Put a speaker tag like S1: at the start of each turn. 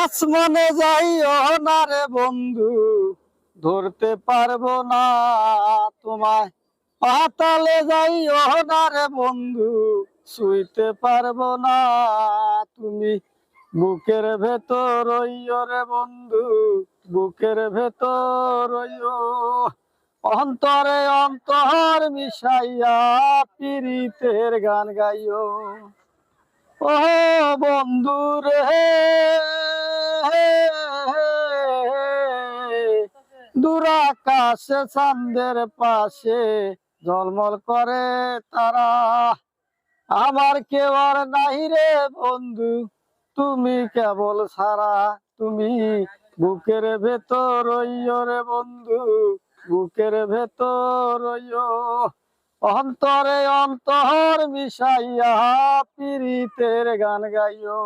S1: আসমানে যাইও না রে বন্ধু, ধরতে পারব না। তোমায় পাতালে যাইও না রে বন্ধু শুইতে পারব না। তুমি বুকের ভেতর রইও রে বন্ধু, বুকের ভেতর অন্তরে অন্তর মিশাইয়া পীড়িতের গান গাইও। ও বন্ধু রে দূরাকাশে চাঁদের পাশে ঝলমল করে তারা। আমার কেউ আর নাই রে বন্ধু, তুমি কেবল সারা তুমি বুকের ভেতর রে বন্ধু, বুকের ভেতর অন্তরে অন্তর মিশাইয়া পিরিতের গান গাইও